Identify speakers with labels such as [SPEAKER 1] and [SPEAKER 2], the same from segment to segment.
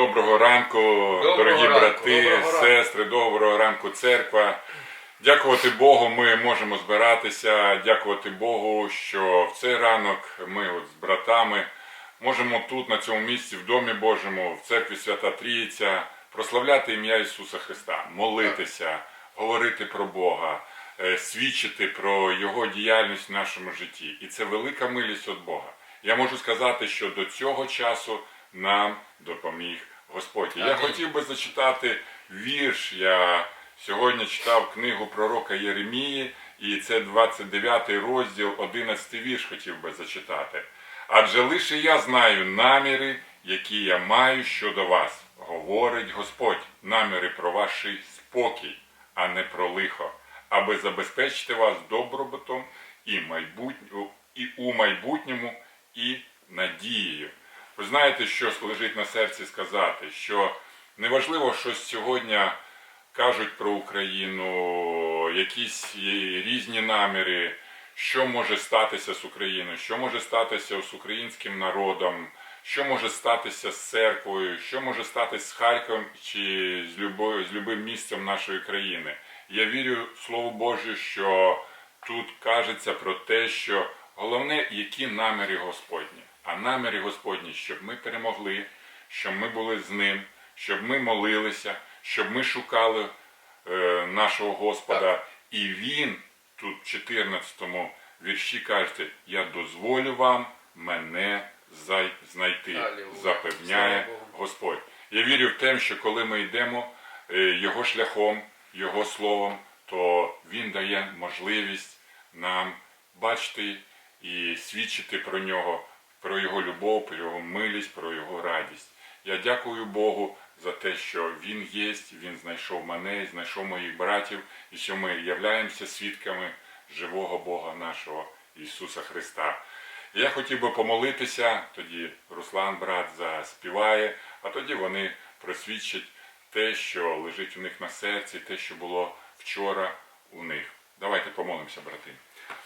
[SPEAKER 1] Доброго ранку, дорогі
[SPEAKER 2] ранку,
[SPEAKER 1] брати,
[SPEAKER 2] доброго
[SPEAKER 1] сестри, доброго ранку, церква. Дякувати Богу, ми можемо збиратися. Дякувати Богу, що в цей ранок ми от з братами можемо тут, на цьому місці, в Домі Божому, в церкві Свята Трійця, прославляти ім'я Ісуса Христа, молитися, говорити про Бога, е, свідчити про Його діяльність в нашому житті. І це велика милість від Бога. Я можу сказати, що до цього часу нам допоміг Господь. Я хотів би зачитати вірш. Я сьогодні читав книгу пророка Єремії, і це 29 розділ, 11 вірш хотів би зачитати. Адже лише я знаю наміри, які я маю щодо вас, говорить Господь, наміри про ваш спокій, а не про лихо, аби забезпечити вас добробутом і, майбутню, і у майбутньому, і надією. Ви знаєте, що лежить на серці сказати, що неважливо, що сьогодні кажуть про Україну, якісь різні наміри, що може статися з Україною, що може статися з українським народом, що може статися з церквою, що може статися з Харковом чи з любою з любим місцем нашої країни. Я вірю Слову Боже, що тут кажеться про те, що головне, які наміри Господні. А наміри Господні, щоб ми перемогли, щоб ми були з ним, щоб ми молилися, щоб ми шукали е, нашого Господа. І Він тут, в 14 вірші, каже, я дозволю вам мене зай- знайти,
[SPEAKER 2] Алілуя.
[SPEAKER 1] запевняє Господь. Я вірю в те, що коли ми йдемо е, Його шляхом, Його словом, то Він дає можливість нам бачити і свідчити про нього, про Його любов, про Його милість, про Його радість. Я дякую Богу за те, що Він є, Він знайшов мене, знайшов моїх братів, і що ми являємося свідками живого Бога нашого Ісуса Христа. Я хотів би помолитися, тоді Руслан, брат, заспіває, а тоді вони просвідчать те, що лежить у них на серці, те, що було вчора у них. Давайте помолимося, брати.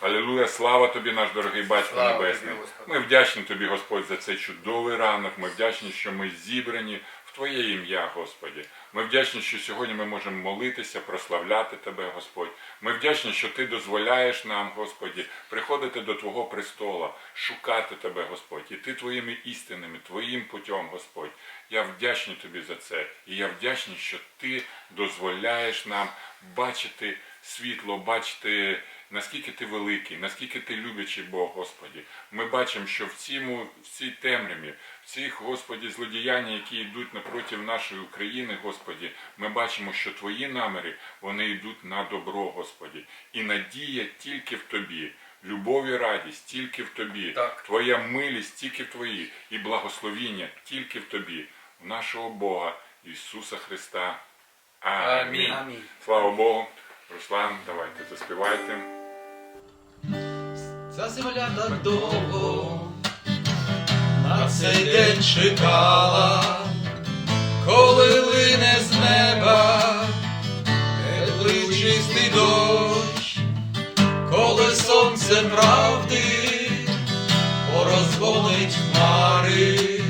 [SPEAKER 1] Алілуя, слава тобі, наш дорогий Батько
[SPEAKER 2] Слава
[SPEAKER 1] Небесний.
[SPEAKER 2] Господи.
[SPEAKER 1] Ми вдячні тобі, Господь, за цей чудовий ранок. Ми вдячні, що ми зібрані в Твоє ім'я, Господі. Ми вдячні, що сьогодні ми можемо молитися, прославляти Тебе, Господь. Ми вдячні, що Ти дозволяєш нам, Господі, приходити до Твого престола, шукати Тебе, Господь, іти Твоїми істинами, Твоїм путем, Господь. Я вдячний Тобі за це. І я вдячний, що Ти дозволяєш нам бачити світло, бачити, наскільки ти великий, наскільки ти люблячий Бог, Господі. Ми бачимо, що в цьому, в цій темряві, в цих, Господі, злодіяння, які йдуть напроти нашої України, Господі, ми бачимо, що Твої наміри, вони йдуть на добро, Господі. І надія тільки в Тобі. Любов і радість тільки в тобі,
[SPEAKER 2] Так.
[SPEAKER 1] Твоя милість тільки в Твоїй, і благословіння тільки в Тобі, в нашого Бога Ісуса Христа. Амінь.
[SPEAKER 2] Амінь.
[SPEAKER 1] Слава Богу. Руслан, давайте заспівайте.
[SPEAKER 3] Ця земля так довго на цей день чекала, коли лине з неба теплий чистий дощ, коли сонце правди порозгонить хмари,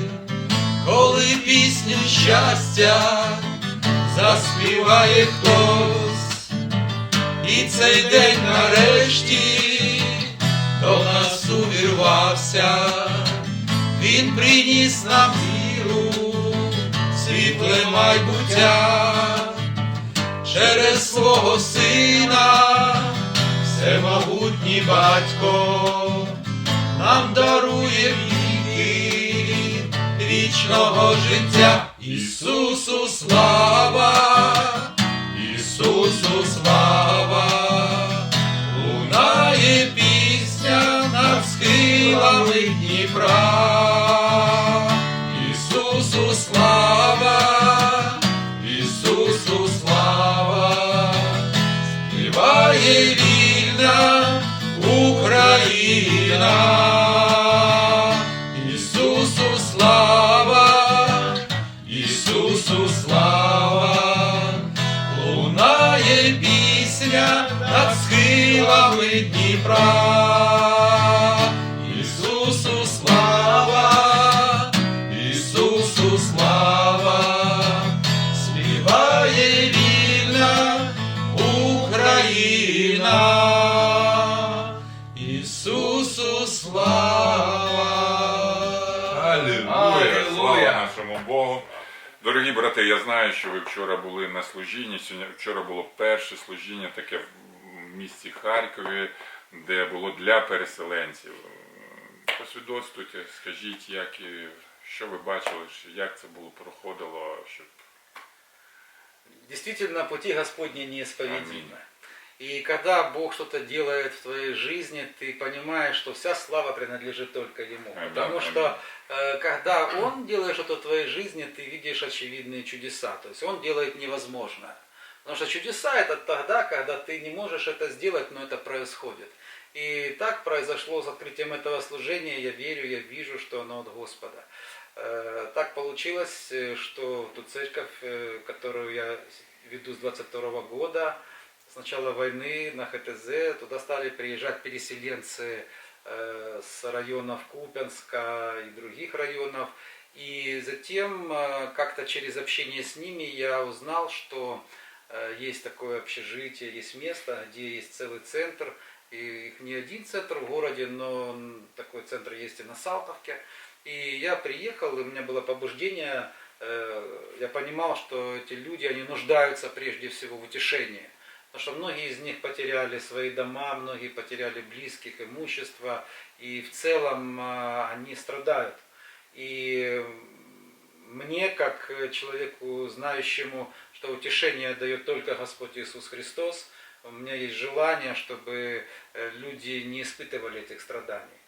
[SPEAKER 3] коли пісню щастя заспіває хтось. І цей день нарешті до нас увірвався, він приніс нам віру, світле майбуття, через свого сина, всемогутній батько, нам дарує віки вічного життя. Ісусу слава!
[SPEAKER 1] Shri Ram. Дорогі я знаю, що ви вчора були на служінні. Сьогодні вчора було перше служіння таке в місті Харкові, де було для переселенців. Посвідоцтуйте, скажіть, як і що ви бачили, як це було проходило, щоб
[SPEAKER 2] Действительно, пути Господни
[SPEAKER 1] Аминь.
[SPEAKER 2] И когда Бог что-то делает в твоей жизни, ты понимаешь, что вся слава принадлежит только Ему.
[SPEAKER 1] Аминь.
[SPEAKER 2] Потому
[SPEAKER 1] Аминь.
[SPEAKER 2] что э, когда Он делает что-то в твоей жизни, ты видишь очевидные чудеса. То есть Он делает невозможное. Потому что чудеса это тогда, когда ты не можешь это сделать, но это происходит. И так произошло с открытием этого служения. Я верю, я вижу, что оно от Господа. Э, Так получилось, э, что ту церковь, э, которую я веду с 22 года, с начала войны на ХТЗ, туда стали приезжать переселенцы э, с районов Купянска и других районов. И затем э, как-то через общение с ними я узнал, что э, есть такое общежитие, есть место, где есть целый центр. И их не один центр в городе, но такой центр есть и на Салтовке. И я приехал, и у меня было побуждение, я понимал, что эти люди, они нуждаются прежде всего в утешении. Потому что многие из них потеряли свои дома, многие потеряли близких, имущество, и в целом а, они страдают. И мне, как человеку, знающему, что утешение дает только Господь Иисус Христос, у меня есть желание, чтобы э, люди не испытывали этих страданий.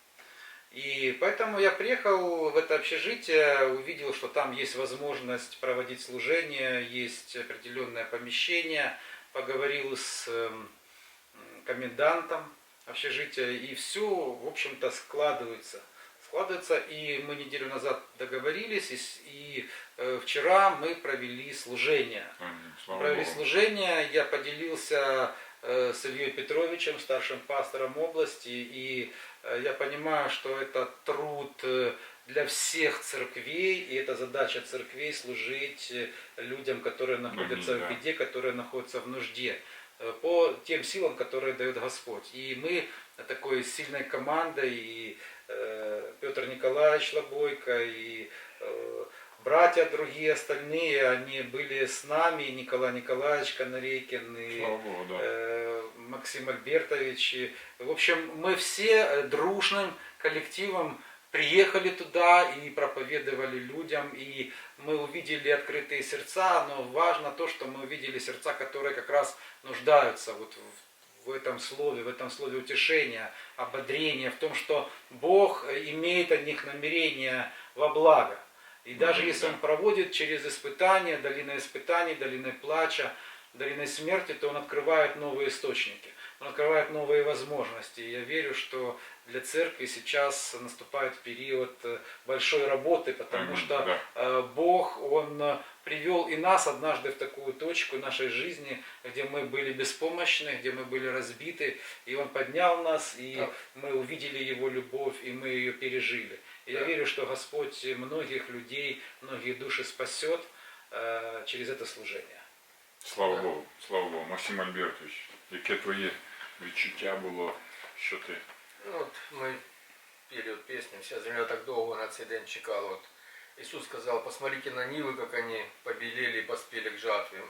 [SPEAKER 2] И поэтому я приехал в это общежитие, увидел, что там есть возможность проводить служение, есть определенное помещение, поговорил с эм, комендантом общежития, и все, в общем-то, складывается. Складывается, и мы неделю назад договорились, и, и, э, вчера мы провели служение.
[SPEAKER 1] Слава
[SPEAKER 2] Провели
[SPEAKER 1] Богу.
[SPEAKER 2] служение, я поделился э, с Ильей Петровичем, старшим пастором области, и э, я понимаю, что это труд э, для всех церквей, и это задача церквей служить э, людям, которые находятся
[SPEAKER 1] Аминь,
[SPEAKER 2] в
[SPEAKER 1] да.
[SPEAKER 2] беде, которые находятся в нужде, э, по тем силам, которые дает Господь. И мы такой сильной командой, и э, Петр Николаевич Лобойко, и э, братья другие остальные, они были с нами, и Николай Николаевич Канарейкин, и
[SPEAKER 1] Слава Богу, да.
[SPEAKER 2] э, Максим Альбертович. И, в общем, мы все э, дружным коллективом приехали туда и проповедовали людям, и мы увидели открытые сердца, но важно то, что мы увидели сердца, которые как раз нуждаются вот в, в этом слове, в этом слове утешения, ободрения, в том, что Бог имеет от них намерение во благо. И даже
[SPEAKER 1] Мгм,
[SPEAKER 2] если
[SPEAKER 1] да.
[SPEAKER 2] Он проводит через испытания, долина испытаний, долины плача, долиной смерти, то Он открывает новые источники, Он открывает новые возможности. И я верю, что для церкви сейчас наступает период э, большой работы, потому что
[SPEAKER 1] да.
[SPEAKER 2] э, Бог, Он э, привел и нас однажды в такую точку нашей жизни, где мы были беспомощны, где мы были разбиты, и Он поднял нас, и
[SPEAKER 3] Так.
[SPEAKER 2] мы увидели Его любовь, и мы ее пережили. И я
[SPEAKER 3] Да.
[SPEAKER 2] верю, что Господь многих людей, многие души спасет э, через это служение.
[SPEAKER 1] Слава
[SPEAKER 3] Да.
[SPEAKER 1] Богу, слава Богу. Максим Альбертович, яке твоє відчуття було, що ти
[SPEAKER 3] Ну, от ми пели от песню, вся земля так довго на цей день чекала. От Ісус сказал, посмотрите на Нивы, как они побелели и поспели к жатве.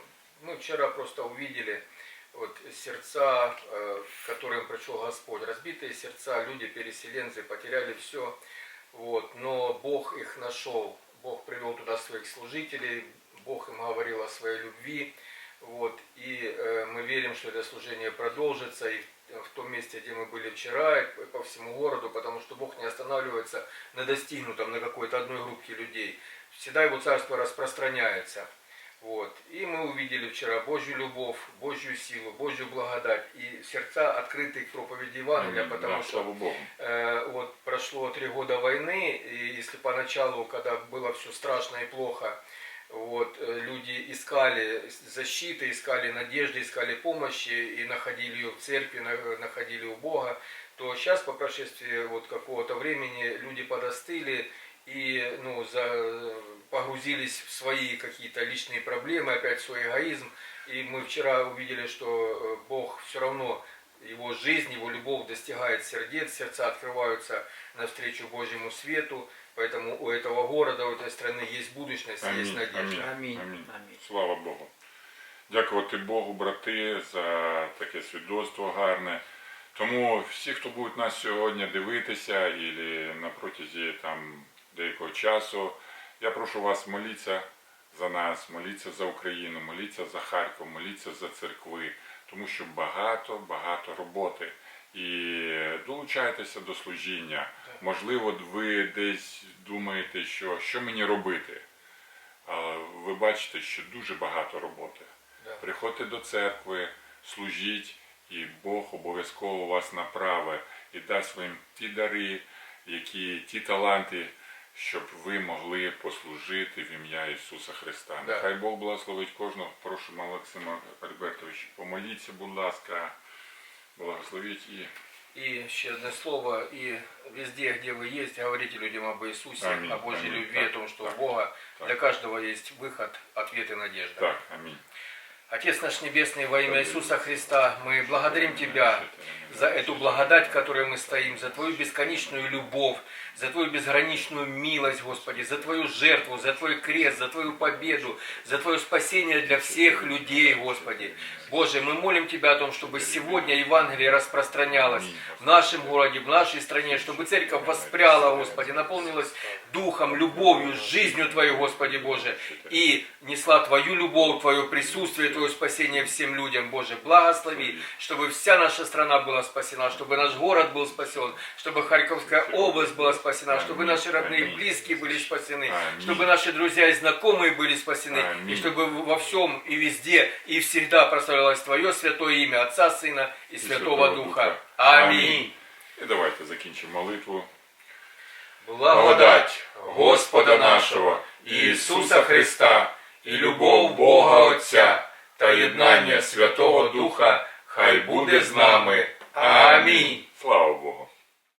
[SPEAKER 3] Мы вчера просто увидели вот сердца, э, которым пришел Господь. Разбитые сердца, люди, переселенцы, потеряли все. Вот, но Бог их нашел. Бог привел туда своих служителей, Бог им говорил о своей любви. Вот, и верим, что это служение продолжится и в, том месте, где мы были вчера, и по- всему городу, потому что Бог не останавливается на достигнутом, на какой-то одной группе людей. Всегда Его Царство распространяется. Вот. И мы увидели вчера Божью любовь, Божью силу, Божью благодать и сердца открыты к проповеди Евангелия, потому
[SPEAKER 1] Да,
[SPEAKER 3] что. Э, вот прошло три года войны, и если поначалу, когда было все страшно и плохо, вот, э, люди искали защиты, искали надежды, искали помощи и находили ее в церкви, на- находили у Бога, то сейчас по прошествии вот какого-то времени люди подостыли и ну, за, погрузились в свои какие-то личные проблемы, опять в свой эгоизм. И мы вчера увидели, что э, Бог все равно его жизнь, его любовь достигает сердец, сердца открываются навстречу Божьему свету. Поэтому у этого города, у этой страны есть будущность, есть
[SPEAKER 1] Амінь,
[SPEAKER 3] надежда.
[SPEAKER 1] амінь,
[SPEAKER 2] Амінь,
[SPEAKER 1] амінь.
[SPEAKER 2] амінь.
[SPEAKER 1] Слава Богу. Дякувати Богу, брати, за таке свідоцтво гарне. Тому всі, хто будуть нас сьогодні дивитися, і на протязі там деякого часу, я прошу вас моліться за нас, моліться за Україну, моліться за Харків, моліться за церкви, тому що багато, багато роботи. І долучайтеся до служіння. Можливо, ви десь думаєте, що, що мені робити. А ви бачите, що дуже багато роботи. Приходьте до церкви, служіть, і Бог обов'язково вас направить і дасть вам ті дари, які, ті таланти, щоб ви могли послужити в ім'я Ісуса Христа.
[SPEAKER 3] Да.
[SPEAKER 1] Нехай Бог благословить кожного. Прошу Максима Альбертовича, помоліться, будь ласка, благословіть і
[SPEAKER 3] И еще одно слово, и везде, где вы есть, говорите людям об Иисусе,
[SPEAKER 1] Аминь,
[SPEAKER 3] о Божьей
[SPEAKER 1] аминь.
[SPEAKER 3] любви,
[SPEAKER 1] Так,
[SPEAKER 3] о том, что
[SPEAKER 1] так,
[SPEAKER 3] у Бога
[SPEAKER 1] так.
[SPEAKER 3] для каждого есть выход, ответ и надежда.
[SPEAKER 1] так, амінь.
[SPEAKER 3] Отец наш Небесный, во имя Иисуса Христа, мы благодарим Тебя за эту благодать, в которой мы стоим, за Твою бесконечную любовь, за Твою безграничную милость, Господи, за Твою жертву, за Твой крест, за Твою победу, за Твое спасение для всех людей, Господи. Боже, мы молим Тебя о том, чтобы сегодня Евангелие распространялось в нашем городе, в нашей стране, чтобы церковь воспряла, Господи, наполнилась духом, любовью, жизнью Твоей, Господи Боже, и несла Твою любовь, Твое присутствие, Твое спасение всем людям, Боже. Благослови, чтобы вся наша страна была спасена, чтобы наш город был спасен, чтобы Харьковская область была спасена, чтобы наши родные и близкие были спасены,
[SPEAKER 1] Аминь.
[SPEAKER 3] чтобы наши друзья и знакомые были спасены,
[SPEAKER 1] Аминь.
[SPEAKER 3] и чтобы во всем и везде и всегда прославлялось Твое святое имя Отца, Сына и Святого Духа. Аминь.
[SPEAKER 1] І давайте закінчимо молитву.
[SPEAKER 3] Благодать Господа нашого Ісуса Христа і любов Бога Отця Та єднання Святого Духа хай буде з нами. Амінь.
[SPEAKER 1] Слава Богу.